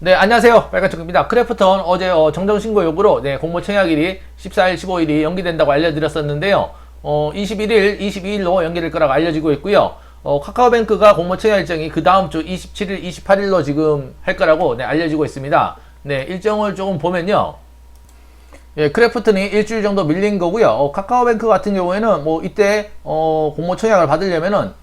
네, 안녕하세요. 빨간쪽입니다. 크래프톤 어제 어, 정정신고 요구로 네, 공모 청약일이 14일, 15일이 연기된다고 알려드렸었는데요. 어, 21일, 22일로 연기될 거라고 알려지고 있고요. 어, 카카오뱅크가 공모 청약 일정이 그 다음 주 27일, 28일로 지금 할 거라고 네, 알려지고 있습니다. 네, 일정을 조금 보면요. 예, 크래프톤이 일주일 정도 밀린 거고요. 어, 카카오뱅크 같은 경우에는 뭐 이때 어, 공모 청약을 받으려면은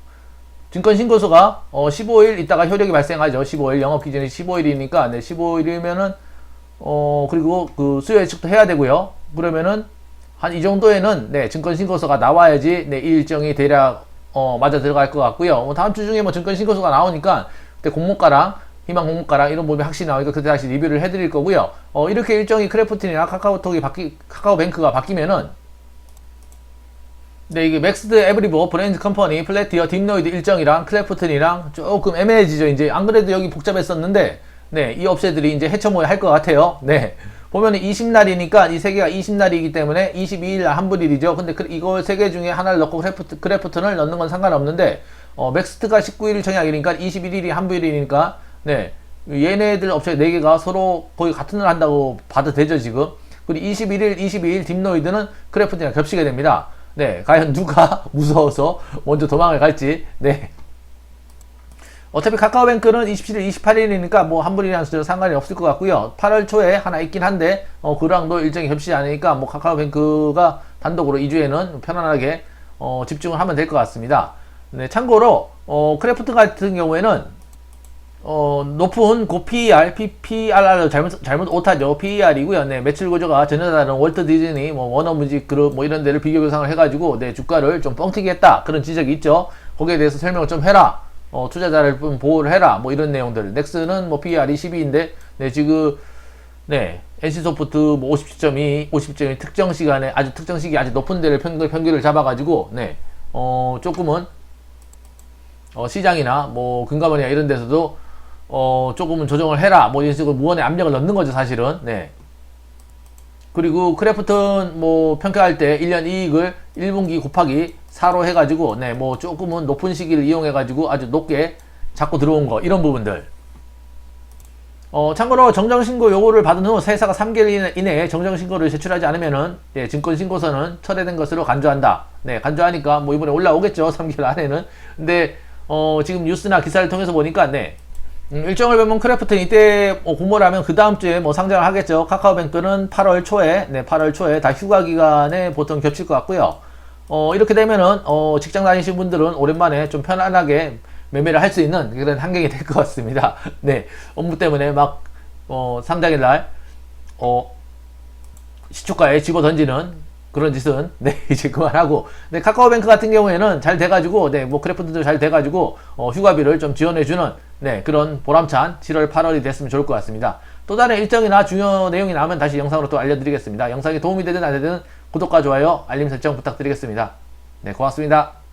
증권신고서가 어 15일 있다가 효력이 발생하죠. 15일 영업 기준이 15일이니까 네, 15일이면은 어 그리고 그 수요 예측도 해야 되고요. 그러면은 한 이 정도에는 네, 증권신고서가 나와야지 네, 이 일정이 대략 어 맞아 들어갈 것 같고요. 뭐 다음 주 중에 뭐 증권신고서가 나오니까 그때 공모가랑 희망 공모가랑 이런 부분이 확실히 나오니까 그때 다시 리뷰를 해드릴 거고요. 어 이렇게 일정이 크래프틴이나 카카오톡이 바뀌 카카오뱅크가 바뀌면은 네, 이게 맥스드 에브리버, 브랜드 컴퍼니, 플래티어, 딥노이드 일정이랑 클래프튼이랑 조금 애매해지죠. 이제 안 그래도 여기 복잡했었는데, 네, 이 업체들이 이제 해쳐모여 할것 같아요. 네. 보면은 20날이니까 이 세 개가 20날이기 때문에 22일 한불일이죠. 근데 그, 이거 세 개 중에 하나를 넣고 크래프트, 크래프튼을 넣는 건 상관없는데, 어, 맥스트가 19일 청약이니까 21일이 한불일이니까, 네. 얘네들 업체 네 개가 서로 거의 같은 날 한다고 봐도 되죠, 지금. 그리고 21일, 22일 딥노이드는 크래프튼이랑 겹치게 됩니다. 네, 과연 누가 무서워서 먼저 도망을 갈지, 네. 어차피 카카오뱅크는 27일, 28일이니까 뭐 한불이라는 숫자 상관이 없을 것 같고요. 8월 초에 하나 있긴 한데, 어, 그랑도 일정이 겹치지 않으니까 뭐 카카오뱅크가 단독으로 2주에는 편안하게 어, 집중을 하면 될 것 같습니다. 네, 참고로, 어, 크래프트 같은 경우에는 어, 높은 고 PER, PPRR 잘못, 잘못 오타죠. PER이고요. 네, 매출 구조가 전혀 다른 월트 디즈니, 뭐, 워너뮤직 그룹, 뭐, 이런 데를 비교 교상을 해가지고, 네, 주가를 좀 뻥튀기 했다. 그런 지적이 있죠. 거기에 대해서 설명을 좀 해라. 어, 투자자를 좀 보호를 해라. 뭐, 이런 내용들. 넥스는 뭐, PER이 12인데, 네, 지금, 네, NC소프트 뭐 50점이, 50점이 특정 시간에, 아주 특정 시기 아주 높은 데를 평균, 평균을 잡아가지고, 네, 어, 조금은, 어, 시장이나 뭐, 금감원이나 이런 데서도 어, 조금은 조정을 해라. 뭐, 이런 식으로 무언의 압력을 넣는 거죠, 사실은. 네. 그리고 크래프톤 뭐 평가할 때 1년 이익을 1분기 곱하기 4로 해가지고, 네, 뭐 조금은 높은 시기를 이용해가지고 아주 높게 잡고 들어온 거, 이런 부분들. 어, 참고로 정정신고 요구를 받은 후 세사가 3개월 이내에 정정신고를 제출하지 않으면은, 예, 증권신고서는 철회된 것으로 간주한다. 네, 간주하니까 뭐 이번에 올라오겠죠, 3개월 안에는. 근데, 어, 지금 뉴스나 기사를 통해서 보니까, 네, 음, 일정을 보면 크래프트는 이때 뭐 공모를 하면 그 다음 주에 뭐 상장을 하겠죠. 카카오뱅크는 8월 초에, 네, 8월 초에 다 휴가 기간에 보통 겹칠 것 같고요. 어, 이렇게 되면은, 어, 직장 다니신 분들은 오랜만에 좀 편안하게 매매를 할 수 있는 그런 환경이 될 것 같습니다. 네. 업무 때문에 막, 어, 상장일 날, 어, 시초가에 집어 던지는 그런 짓은 네 이제 그만하고 네 카카오뱅크 같은 경우에는 잘 돼가지고 네 뭐 크래프트도 잘 돼가지고 어, 휴가비를 좀 지원해주는 네 그런 보람찬 7월 8월이 됐으면 좋을 것 같습니다. 또 다른 일정이나 중요 내용이 나오면 다시 영상으로 또 알려드리겠습니다. 영상이 도움이 되든 안 되든 구독과 좋아요 알림 설정 부탁드리겠습니다. 네 고맙습니다